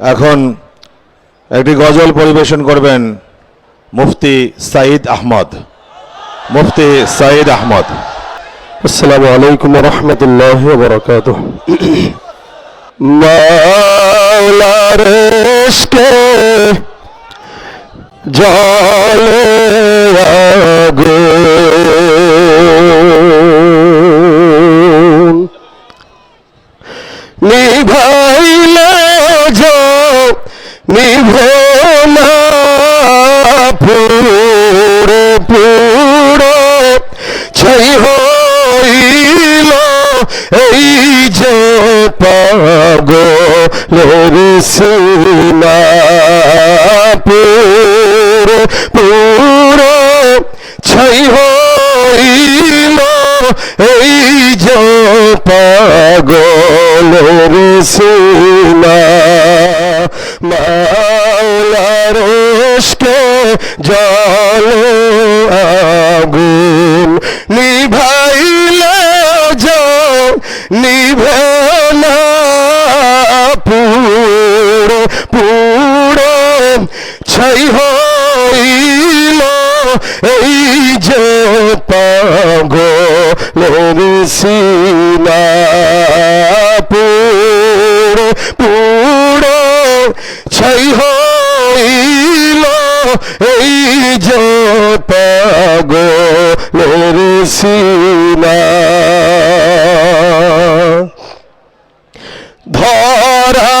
এখন একটি গজল পরিবেশন করবেন মুফতি সাইদ আহমদ। মুফতি সাইদ আহমদ। আসসালামু আলাইকুম রহমতুল্লাহ বরকাত মাওলার ইশকে জলে আগুন পুরো ছাই হইল। এই যে পাগলের সিনা পুরো পুরো ছাই হইল। এই যে পাগলের সিনা মাওলার জলে নিভে না পুরো পুরো ছাই হইল এই যে পাগলের সিনা। পুরো পুরো ছাই হইল এই যে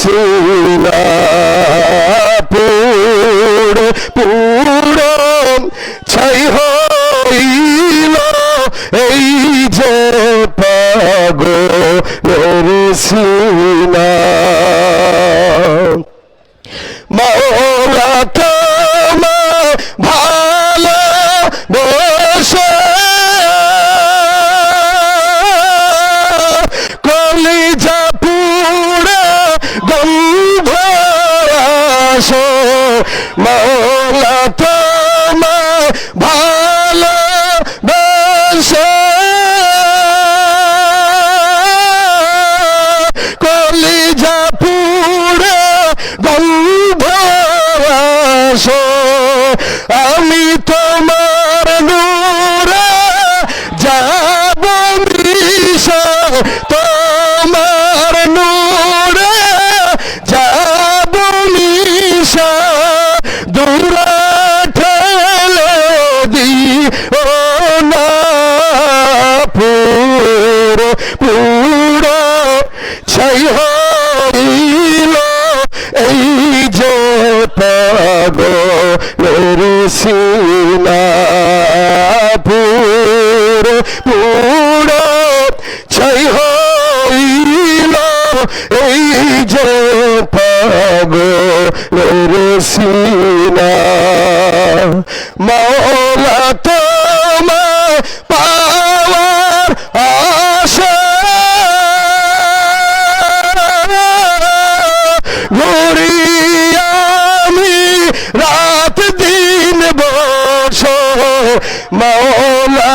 সিনা পুরো পুরো ছাই হইল। এই যে পাগলের সিনা। মৌলা তোমার ভালো আসে মৌলা দূরে ঠেলে দিও না পুরো পুরো ছাই হইল। এই যে পাগলের সিনা পুরো পুরো ছাই হইল। এই যে পাগলের সিনা মৌলা তোমার পাওয়ার আশা ঘুরি আমি রাত দিন বস। মৌলা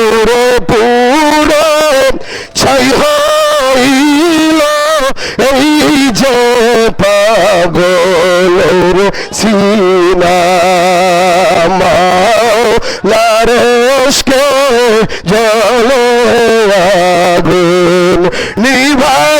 পুরো পুরো ছাই হইল এই যে পাগলের সিনা লারসকে জলে আগুন নিভাইলে